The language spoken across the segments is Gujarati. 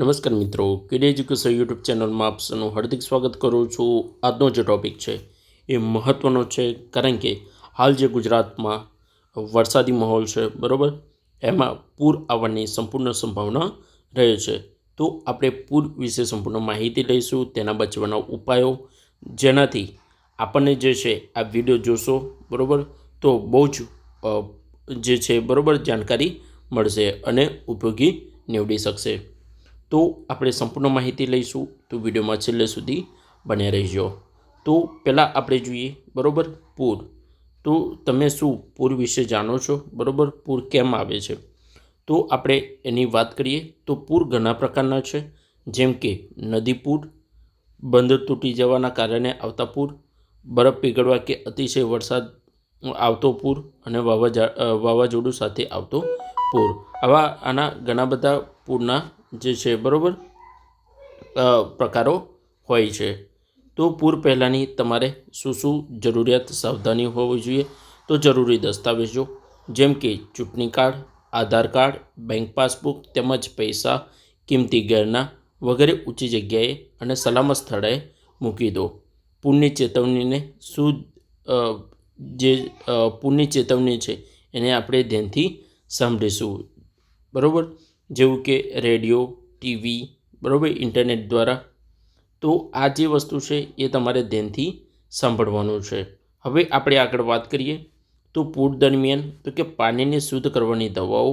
નમસ્કાર મિત્રો, કેડી એજ્યુકેશન યુટ્યુબ ચેનલમાં આપ સૌનું હાર્દિક સ્વાગત કરું છું. આજનો જે ટૉપિક છે એ મહત્ત્વનો છે, કારણ કે હાલ જે ગુજરાતમાં વરસાદી માહોલ છે, બરાબર? એમાં પૂર આવવાની સંપૂર્ણ સંભાવના રહે છે. તો આપણે પૂર વિશે સંપૂર્ણ માહિતી લઈશું, તેના બચવાના ઉપાયો. જેનાથી આપણને જે છે, આ વીડિયો જોશો, બરાબર? તો બહુ જ જે છે, બરાબર? જાણકારી મળશે અને ઉપયોગી નીવડી શકશે. તો આપણે સંપૂર્ણ માહિતી લઈશું તો વિડીયોમાં છેલ્લે સુધી બન્યા રહેજો. તો પહેલાં આપણે જોઈએ, બરાબર, પૂર. તો તમે શું પૂર વિશે જાણો છો? બરાબર, પૂર કેમ આવે છે? તો આપણે એની વાત કરીએ, તો પૂર ઘણા પ્રકારના છે. જેમ કે નદી પૂર, બંદર તૂટી જવાના કારણે આવતા પૂર, બરફ પીગળવા કે અતિશય વરસાદ આવતો પૂર અને વાવાઝા વાવાઝોડું સાથે આવતો પૂર. આવા, આના ઘણા બધા પૂરના જે છે, બરાબર? પ્રકારો હોય છે. તો પૂર પહેલાંની તમારે શું શું જરૂરિયાત, સાવધાની હોવી જોઈએ? તો જરૂરી દસ્તાવેજો, જેમ કે ચૂંટણી card, Aadhaar card, bank passbook તેમજ પૈસા, કિંમતી ગહેના વગેરે ઊંચી જગ્યાએ અને સલામત સ્થળે મૂકી દો. પૂરની ચેતવણીને શું જે પૂરની ચેતવણી છે, એને આપણે ધ્યાનથી સાંભળીશું. બરાબર? જેવું કે રેડિયો, ટીવી, બરાબર, ઇન્ટરનેટ દ્વારા. તો આ જે વસ્તુ છે એ તમારે ધ્યાનથી સાંભળવાનું છે. હવે આપણે આગળ વાત કરીએ તો પૂર દરમિયાન, તો કે પાણીને શુદ્ધ કરવાની દવાઓ,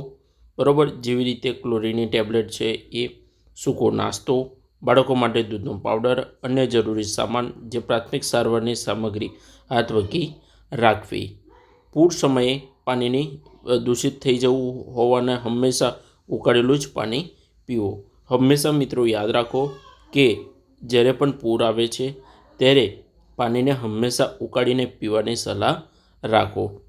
બરાબર, જેવી રીતે ક્લોરીનની ટેબ્લેટ છે એ સૂકો નાસ્તો, બાળકો માટે દૂધનો પાવડર, અન્ય જરૂરી સામાન જે પ્રાથમિક સારવારની સામગ્રી હાથ વગી રાખવી. પૂર સમયે પાણીની દૂષિત થઈ જવું હોવાને હંમેશા ઉકાળેલું જ પાણી પીવો. હંમેશા મિત્રો યાદ રાખો કે જ્યારે પણ પૂર આવે છે, ત્યારે પાણીને હંમેશા ઉકાળીને પીવાની સલાહ રાખો.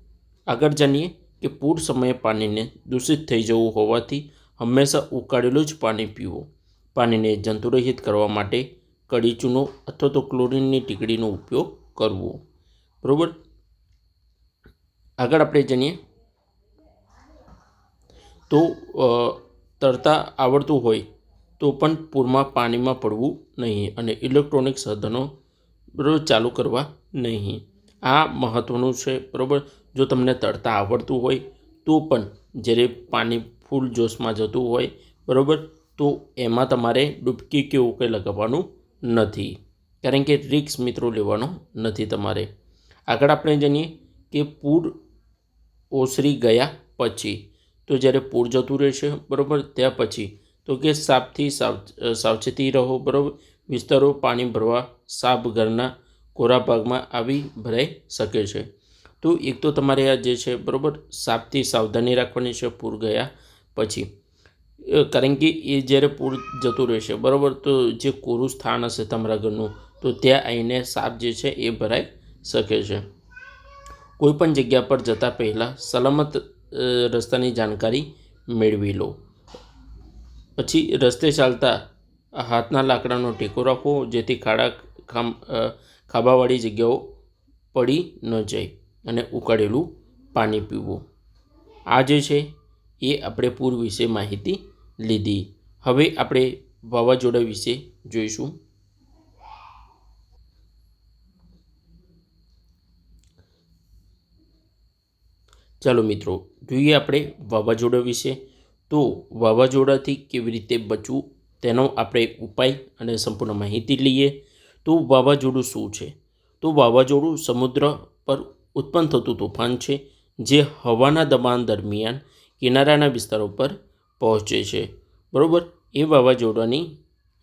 આગળ જાણીએ કે પૂર સમયે પાણીને દૂષિત થઈ જવું હોવાથી હંમેશા ઉકાળેલું જ પાણી પીવો. પાણીને જંતુરહિત કરવા માટે કડી ચૂનો અથવા તો ક્લોરીનની ટીકડીનો ઉપયોગ કરવો. બરાબર? આગળ આપણે જાણીએ તો તરતા આવડતું હોય, તો પણ પૂરમાં પાણીમાં પડવું નહીં અને ઇલેક્ટ્રોનિક સાધનો બરાબર ચાલુ કરવા નહીં. આ મહત્ત્વનું છે, બરાબર? જો તમને તરતા આવડતું હોય, તો પણ જ્યારે પાણી ફૂલ જોશમાં જતું હોય, બરાબર? તો એમાં તમારે ડૂબકી કે એવું કંઈ લગાવવાનું નથી. કારણ કે રિક્સ મિત્રો લેવાનો નથી તમારે. આગળ આપણે જાણીએ કે પૂર ઓસરી ગયા પછી તો જ્યારે પૂર જતું રહેશે બરાબર, ત્યાં પછી તો કે સાપથી સાવ સાવચેતી રહો, બરાબર, વિસ્તારો પાણી ભરવા સાપ ઘરના કોરા ભાગમાં આવી ભરાઈ શકે છે. તો એક તો તમારે આ જે છે, બરાબર, સાપથી સાવધાની રાખવાની છે, પૂર ગયા પછી. કારણ કે એ જ્યારે પૂર જતું રહેશે બરાબર, તો જે કોરું સ્થાન હશે તમારા ઘરનું, તો ત્યાં આવીને સાપ જે છે, એ ભરાઈ શકે છે. કોઈપણ જગ્યા પર જતાં પહેલાં સલામત રસ્તાની જાણકારી મેળવી લો. પછી રસ્તે ચાલતા હાથના લાકડાનો ટેકો રાખવો, જેથી ખાડા ખામ ખાબાવાળી જગ્યાઓ પડી ન જાય અને ઉકાળેલું પાણી પીવું. આ જે છે, એ આપણે પૂર વિશે માહિતી લીધી. હવે આપણે વાવાઝોડા વિશે જોઈશું. ચાલો મિત્રો, જોઈએ આપણે વાવાઝોડા વિશે. તો વાવાઝોડાથી કેવી રીતે બચવું તેનો આપણે ઉપાય અને સંપૂર્ણ માહિતી લઈએ. તો વાવાઝોડું શું છે? તો વાવાઝોડું સમુદ્ર પર ઉત્પન્ન થતું તોફાન છે, જે હવાના દબાણ દરમિયાન કિનારાના વિસ્તારો પર પહોંચે છે. બરાબર? એ વાવાઝોડાની,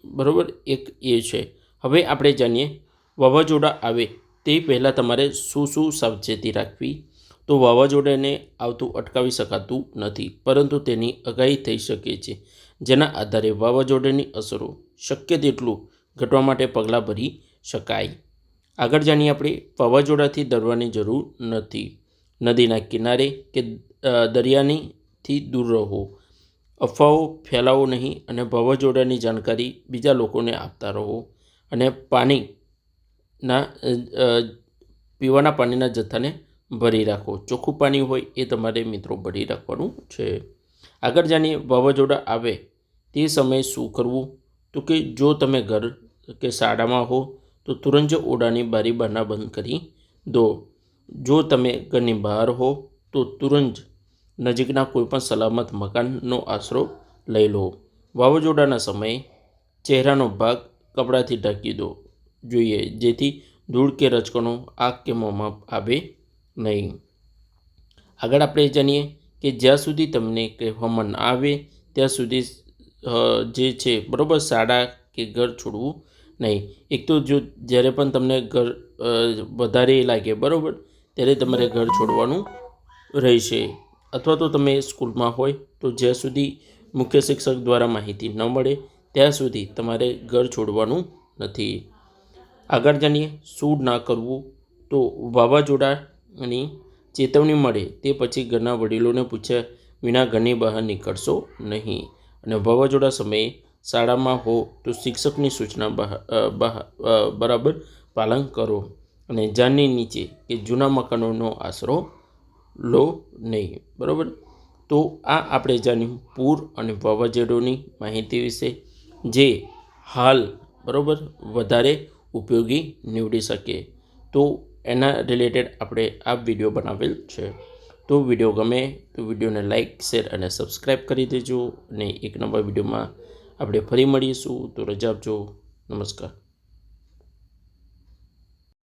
બરાબર? એક એ છે. હવે આપણે જાણીએ, વાવાઝોડા આવે તે પહેલાં તમારે શું શું સાવચેતી રાખવી? તો વાવાઝોડાને આવતું અટકાવી શકાતું નથી, પરંતુ તેની આગાહી થઈ શકે છે, જેના આધારે વાવાઝોડાની અસરો શક્ય તેટલું ઘટવા માટે પગલાં ભરી શકાય. આગળ જાણીએ આપણે વાવાઝોડાથી ડરવાની જરૂર નથી. નદીના કિનારે કે દરિયાનીથી દૂર રહો. અફવાઓ ફેલાવો નહીં અને વાવાઝોડાની જાણકારી બીજા લોકોને આપતા રહો. અને પાણીના પીવાના પાણીના જથ્થાને ભરી રાખો. ચોખ્ખું પાણી હોય એ તમારે મિત્રો ભરી રાખવાનું છે. આગળ જાણીએ વાવાઝોડા આવે તે સમયે શું કરવું? તો કે જો તમે ઘર કે શાળામાં હો તો તુરંત જ ઓરડાની બારી બારણા બંધ કરી દો. જો તમે ઘરની બહાર હો તો તુરંત નજીકના કોઈપણ સલામત મકાનનો આશરો લઈ લો. વાવાઝોડાના સમયે ચહેરાનો ભાગ કપડાથી ઢાંકી દો. જોઈએ, જેથી ધૂળ કે રચકણો આગ કે મોંમાં આવે નહીં. આગળ આપણે જાણીએ કે જ્યાં સુધી તમને કહેવામાં ના આવે, ત્યાં સુધી જે છે, બરાબર, શાળા કે ઘર છોડવું નહીં. એક તો જો જ્યારે પણ તમને ઘર વધારે લાગે, બરાબર, ત્યારે તમારે ઘર છોડવાનું રહેશે. અથવા તો તમે સ્કૂલમાં હોય, તો જ્યાં સુધી મુખ્ય શિક્ષક દ્વારા માહિતી ન મળે, ત્યાં સુધી તમારે ઘર છોડવાનું નથી. આગળ જાણીએ શું ના કરવું તો વાવાઝોડાની ચેતવણી મળે તે પછી ઘરના વડીલોને પૂછ્યા વિના ઘરની બહાર નીકળશો નહીં. અને વાવાઝોડા સમયે શાળામાં હો તો શિક્ષકની સૂચના બરાબર પાલન કરો અને જાનની નીચે કે જૂના મકાનોનો આશરો લો નહીં, બરાબર? તો આ આપણે જાણ્યું પૂર અને વાવાઝોડાની માહિતી વિશે, જે હાલ બરાબર વધારે ઉપયોગી નીવડી શકે. તો એના રિલેટેડ આપણે આ વીડિયો બનાવેલ છે. તો વીડિયો ગમે તો વિડીયોને લાઇક શેર અને સબસ્ક્રાઈબ કરી દેજો અને એક નવા વિડીયોમાં આપણે ફરી મળીશું. તો રજા આપજો. નમસ્કાર.